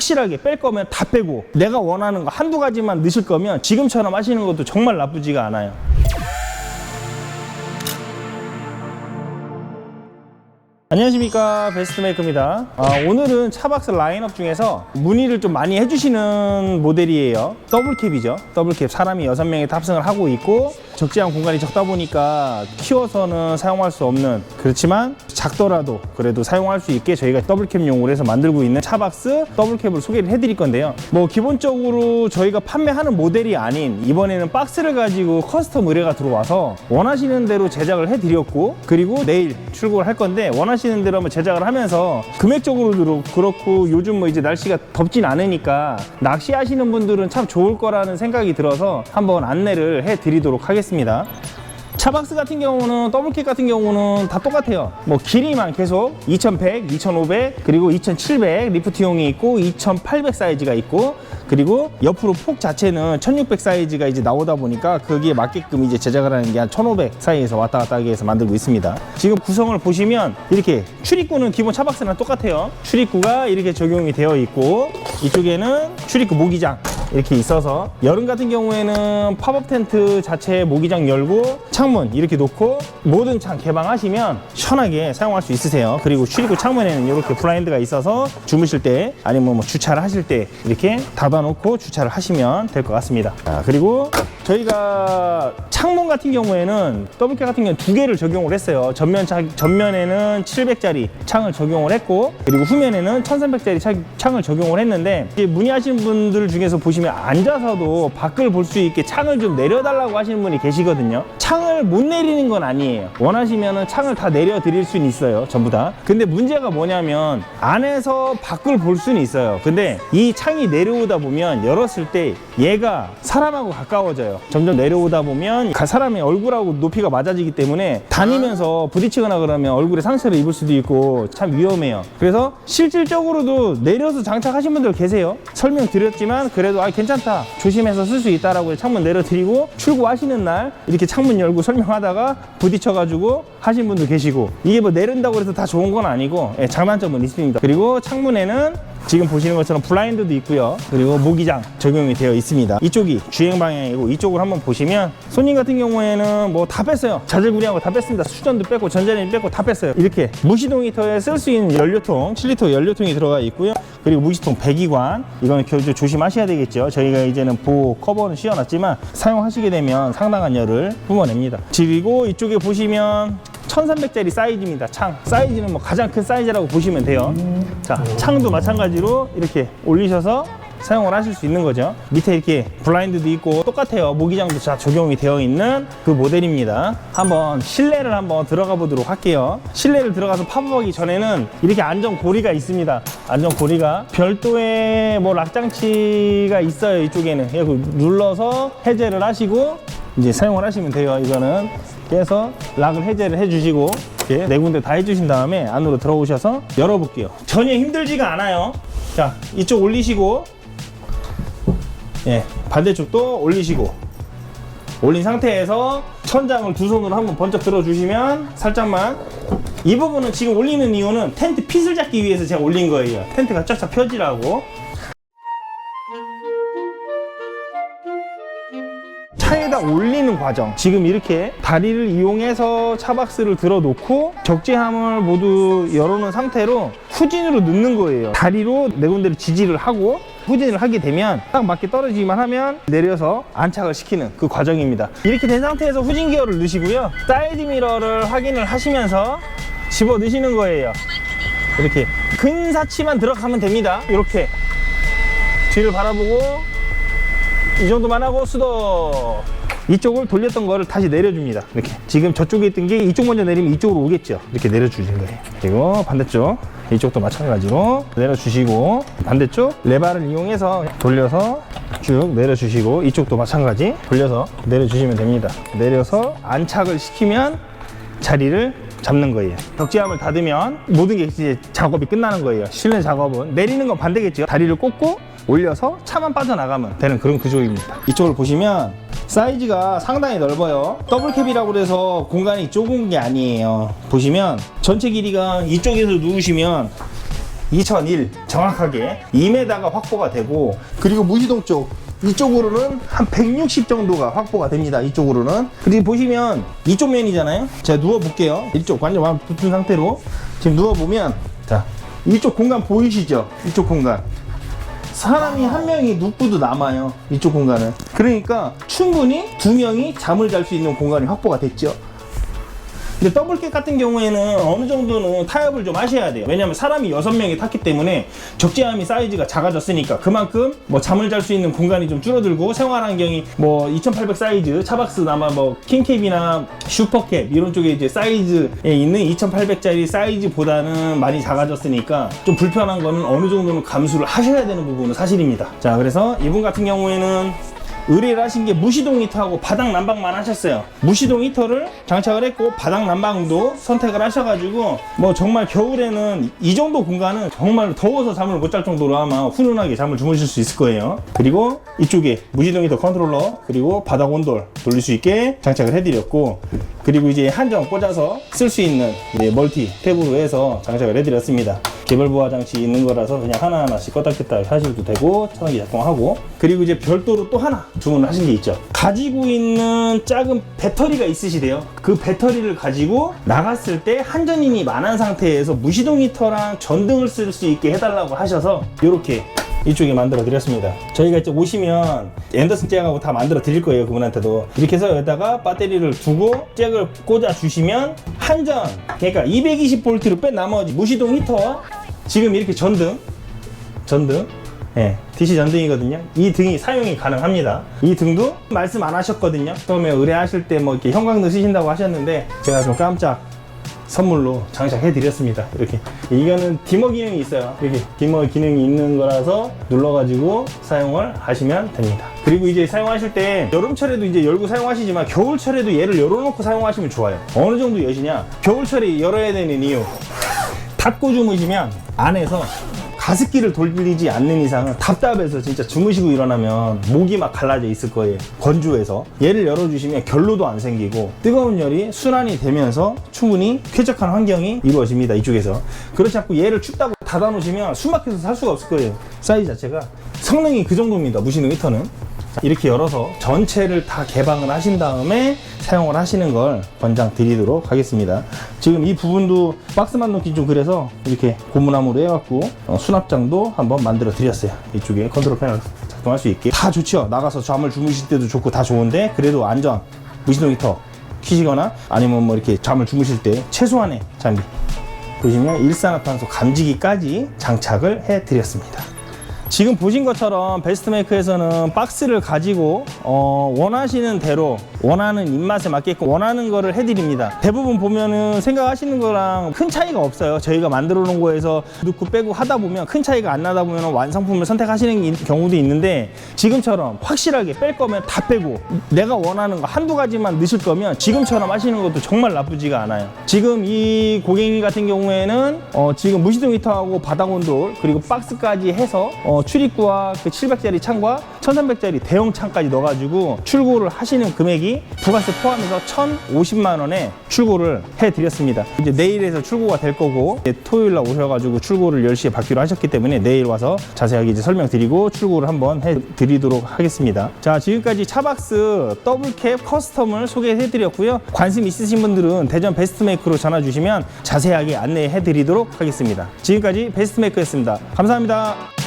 확실하게 뺄 거면 다 빼고 내가 원하는 거 한두 가지만 넣으실 거면 지금처럼 하시는 것도 정말 나쁘지가 않아요. 안녕하십니까 베스트메이커입니다. 아, 오늘은 차박스 라인업 중에서 문의를 좀 많이 해주시는 모델이에요. 더블캡이죠. 더블캡. 사람이 6명이 탑승을 하고 있고 적재한 공간이 적다 보니까 키워서는 사용할 수 없는 그렇지만 작더라도 그래도 사용할 수 있게 저희가 더블캡용으로 해서 만들고 있는 차박스 더블캡을 소개를 해드릴 건데요. 뭐 기본적으로 저희가 판매하는 모델이 아닌 이번에는 박스를 가지고 커스텀 의뢰가 들어와서 원하시는 대로 제작을 해드렸고 그리고 내일 출고를 할 건데 원하시는 대로 한번 제작을 하면서 금액적으로도 그렇고 요즘 뭐 이제 날씨가 덥진 않으니까 낚시하시는 분들은 참 좋을 거라는 생각이 들어서 한번 안내를 해드리도록 하겠습니다. 차박스 같은 경우는 더블킥 같은 경우는 다 똑같아요. 뭐 길이만 계속 2100, 2500 그리고 2700 리프트용이 있고 2800 사이즈가 있고 그리고 옆으로 폭 자체는 1600 사이즈가 이제 나오다 보니까 거기에 맞게끔 이제 제작을 하는 게 한 1500 사이에서 왔다 갔다 하게 해서 만들고 있습니다. 지금 구성을 보시면 이렇게 출입구는 기본 차박스랑 똑같아요. 출입구가 이렇게 적용이 되어 있고 이쪽에는 출입구 모기장 이렇게 있어서 여름 같은 경우에는 팝업 텐트 자체 모기장 열고 창문 이렇게 놓고 모든 창 개방하시면 시원하게 사용할 수 있으세요. 그리고 출입구 창문에는 이렇게 블라인드가 있어서 주무실 때 아니면 뭐 주차를 하실 때 이렇게 닫아놓고 주차를 하시면 될 것 같습니다. 자, 그리고 저희가 창문 같은 경우에는 더블캐 같은 경우는 두 개를 적용을 했어요. 전면 차, 전면에는 700짜리 창을 적용을 했고 그리고 후면에는 1300짜리 창을 적용을 했는데 문의하시는 분들 중에서 보시면 앉아서도 밖을 볼 수 있게 창을 좀 내려달라고 하시는 분이 계시거든요. 창을 못 내리는 건 아니에요. 원하시면은 창을 다 내려 드릴 수는 있어요. 전부 다. 근데 문제가 뭐냐면 안에서 밖을 볼 수는 있어요. 근데 이 창이 내려오다 보면 열었을 때 얘가 사람하고 가까워져요. 점점 내려오다 보면 가- 사람의 얼굴하고 높이가 맞아지기 때문에 다니면서 부딪히거나 그러면 얼굴에 상처를 입을 수도 있고 참 위험해요. 그래서 실질적으로도 내려서 장착하신 분들 계세요. 설명 드렸지만 그래도 아 괜찮다. 조심해서 쓸 수 있다라고 창문 내려드리고 출고하시는 날 이렇게 창문 열고 설명하다가 부딪혀가지고 하신 분도 계시고 이게 뭐 내린다고 해서 다 좋은 건 아니고 예, 장단점은 있습니다. 그리고 창문에는 지금 보시는 것처럼 블라인드도 있고요. 그리고 모기장 적용이 되어 있습니다. 이쪽이 주행 방향이고 이쪽을 한번 보시면 손님 같은 경우에는 뭐 다 뺐어요. 자질구레한 거 다 뺐습니다. 수전도 뺐고 전자레인지 뺐고 다 뺐어요. 이렇게 무시동 히터에 쓸 수 있는 연료통 7리터 연료통이 들어가 있고요. 그리고 무시통 배기관 이거는 교주 조심하셔야 되겠죠. 저희가 이제는 보호 커버는 씌워놨지만 사용하시게 되면 상당한 열을 뿜어냅니다. 그리고 이쪽에 보시면 1300짜리 사이즈입니다. 창. 사이즈는 뭐 가장 큰 사이즈라고 보시면 돼요. 자, 창도 마찬가지로 이렇게 올리셔서 사용을 하실 수 있는 거죠. 밑에 이렇게 블라인드도 있고 똑같아요. 모기장도 다 적용이 되어 있는 그 모델입니다. 한번 실내를 한번 들어가 보도록 할게요. 실내를 들어가서 팝업하기 전에는 이렇게 안전 고리가 있습니다. 안전 고리가 별도의 뭐 락장치가 있어요. 이쪽에는 그래서 눌러서 해제를 하시고 이제 사용을 하시면 돼요. 이거는 그래서 락을 해제를 해주시고 이렇게 네 군데 다 해주신 다음에 안으로 들어오셔서 열어볼게요. 전혀 힘들지가 않아요. 자, 이쪽 올리시고 예, 반대쪽도 올리시고 올린 상태에서 천장을 두 손으로 한번 번쩍 들어주시면 살짝만 이 부분은 지금 올리는 이유는 텐트 핏을 잡기 위해서 제가 올린 거예요. 텐트가 쫙쫙 펴지라고. 차에다 올리는 과정. 지금 이렇게 다리를 이용해서 차박스를 들어놓고 적재함을 모두 열어놓은 상태로 후진으로 넣는 거예요. 다리로 네 군데를 지지를 하고 후진을 하게 되면 딱 맞게 떨어지기만 하면 내려서 안착을 시키는 그 과정입니다. 이렇게 된 상태에서 후진 기어를 넣으시고요. 사이드 미러를 확인을 하시면서 집어 넣으시는 거예요. 이렇게 근사치만 들어가면 됩니다. 이렇게 뒤를 바라보고 이 정도만 하고 수도 이쪽을 돌렸던 거를 다시 내려줍니다 이렇게 지금 저쪽에 있던 게 이쪽 먼저 내리면 이쪽으로 오겠죠 이렇게 내려주시는 거예요 그리고 반대쪽 이쪽도 마찬가지로 내려주시고 반대쪽 레바를 이용해서 돌려서 쭉 내려주시고 이쪽도 마찬가지 돌려서 내려주시면 됩니다 내려서 안착을 시키면 자리를 잡는 거예요. 덕지함을 닫으면 모든 게 이제 작업이 끝나는 거예요. 실내 작업은 내리는 건 반대겠죠. 다리를 꽂고 올려서 차만 빠져나가면 되는 그런 구조입니다. 이쪽을 보시면 사이즈가 상당히 넓어요. 더블캡이라고 해서 공간이 좁은 게 아니에요. 보시면 전체 길이가 이쪽에서 누우시면 2001 정확하게 2m가 확보가 되고 그리고 무시동 쪽 이쪽으로는 한 160 정도가 확보가 됩니다. 이쪽으로는. 그리고 보시면 이쪽 면이잖아요. 제가 누워 볼게요. 이쪽 완전 완 붙은 상태로 지금 누워 보면 자 이쪽 공간 보이시죠? 이쪽 공간. 사람이 한 명이 눕고도 남아요. 이쪽 공간은. 그러니까 충분히 두 명이 잠을 잘 수 있는 공간이 확보가 됐죠. 근데 더블캣 같은 경우에는 어느 정도는 타협을 좀 하셔야 돼요. 왜냐면 사람이 여섯 명이 탔기 때문에 적재함이 사이즈가 작아졌으니까 그만큼 뭐 잠을 잘 수 있는 공간이 좀 줄어들고 생활 환경이 뭐 2800 사이즈 차박스나마 뭐 킹캡이나 슈퍼캡 이런 쪽에 이제 사이즈에 있는 2800짜리 사이즈보다는 많이 작아졌으니까 좀 불편한 거는 어느 정도는 감수를 하셔야 되는 부분은 사실입니다. 자, 그래서 이분 같은 경우에는 의뢰를 하신 게 무시동 히터하고 바닥 난방만 하셨어요. 무시동 히터를 장착을 했고 바닥 난방도 선택을 하셔가지고 뭐 정말 겨울에는 이 정도 공간은 정말 더워서 잠을 못 잘 정도로 아마 훈훈하게 잠을 주무실 수 있을 거예요. 그리고 이쪽에 무시동 히터 컨트롤러 그리고 바닥 온돌 돌릴 수 있게 장착을 해드렸고 그리고 이제 한정 꽂아서 쓸 수 있는 멀티 탭으로 해서 장착을 해드렸습니다. 개별 부하 장치 있는 거라서 그냥 하나하나씩 껐다 켰다 하셔도 되고 차단기 작동하고. 그리고 이제 별도로 또 하나 주문을 하신 게 있죠. 가지고 있는 작은 배터리가 있으시대요. 그 배터리를 가지고 나갔을 때 한전인이 만한 상태에서 무시동 히터랑 전등을 쓸 수 있게 해달라고 하셔서 이렇게 이쪽에 만들어 드렸습니다. 저희가 이제 오시면 앤더슨 잭하고 다 만들어 드릴 거예요. 그분한테도. 이렇게 해서 여기다가 배터리를 두고 잭을 꽂아 주시면 한전 그러니까 220V를 뺀 나머지 무시동 히터와 지금 이렇게 전등 전등 예, DC 전등이거든요. 이 등이 사용이 가능합니다. 이 등도 말씀 안 하셨거든요. 처음에 의뢰하실 때 뭐 이렇게 형광등 쓰신다고 하셨는데 제가 좀 깜짝 선물로 장착 해 드렸습니다. 이렇게 이거는 디머 기능이 있어요. 이렇게 디머 기능이 있는 거라서 눌러가지고 사용을 하시면 됩니다. 그리고 이제 사용하실 때 여름철에도 이제 열고 사용하시지만 겨울철에도 얘를 열어놓고 사용하시면 좋아요. 어느 정도 여시냐? 겨울철에 열어야 되는 이유. 닫고 주무시면 안에서 가습기를 돌리지 않는 이상은 답답해서 진짜 주무시고 일어나면 목이 막 갈라져 있을 거예요. 건조해서. 얘를 열어주시면 결로도 안 생기고 뜨거운 열이 순환이 되면서 충분히 쾌적한 환경이 이루어집니다. 이쪽에서. 그렇지 않고 얘를 춥다고 닫아놓으시면 숨 막혀서 살 수가 없을 거예요. 사이즈 자체가. 성능이 그 정도입니다. 무시능 히터는. 이렇게 열어서 전체를 다 개방을 하신 다음에 사용을 하시는 걸 권장 드리도록 하겠습니다. 지금 이 부분도 박스만 놓기 좀 그래서 이렇게 고무나무로 해갖고 어, 수납장도 한번 만들어 드렸어요. 이쪽에 컨트롤 패널 작동할 수 있게 다 좋죠. 나가서 잠을 주무실 때도 좋고 다 좋은데 그래도 안전 무시동 히터 키시거나 아니면 뭐 이렇게 잠을 주무실 때 최소한의 장비 보시면 일산화탄소 감지기까지 장착을 해 드렸습니다. 지금 보신 것처럼 베스트메이크에서는 박스를 가지고 어, 원하시는 대로 원하는 입맛에 맞게끔 원하는 거를 해드립니다. 대부분 보면은 생각하시는 거랑 큰 차이가 없어요. 저희가 만들어 놓은 거에서 넣고 빼고 하다 보면 큰 차이가 안 나다 보면 완성품을 선택하시는 이- 경우도 있는데 지금처럼 확실하게 뺄 거면 다 빼고 내가 원하는 거 한두 가지만 넣으실 거면 지금처럼 하시는 것도 정말 나쁘지가 않아요. 지금 이 고객님 같은 경우에는 어, 지금 무시동 히터하고 바닥 온돌 그리고 박스까지 해서 어, 출입구와 그 700짜리 창과 1300짜리 대형 창까지 넣어가지고 출고를 하시는 금액이 부가세 포함해서 1,050만 원에 출고를 해드렸습니다. 이제 내일에서 출고가 될 거고 토요일 날 오셔가지고 출고를 10시에 받기로 하셨기 때문에 내일 와서 자세하게 이제 설명드리고 출고를 한번 해드리도록 하겠습니다. 자 지금까지 차박스 더블캡 커스텀을 소개해드렸고요. 관심 있으신 분들은 대전 베스트메이크로 전화 주시면 자세하게 안내해드리도록 하겠습니다. 지금까지 베스트메이크였습니다. 감사합니다.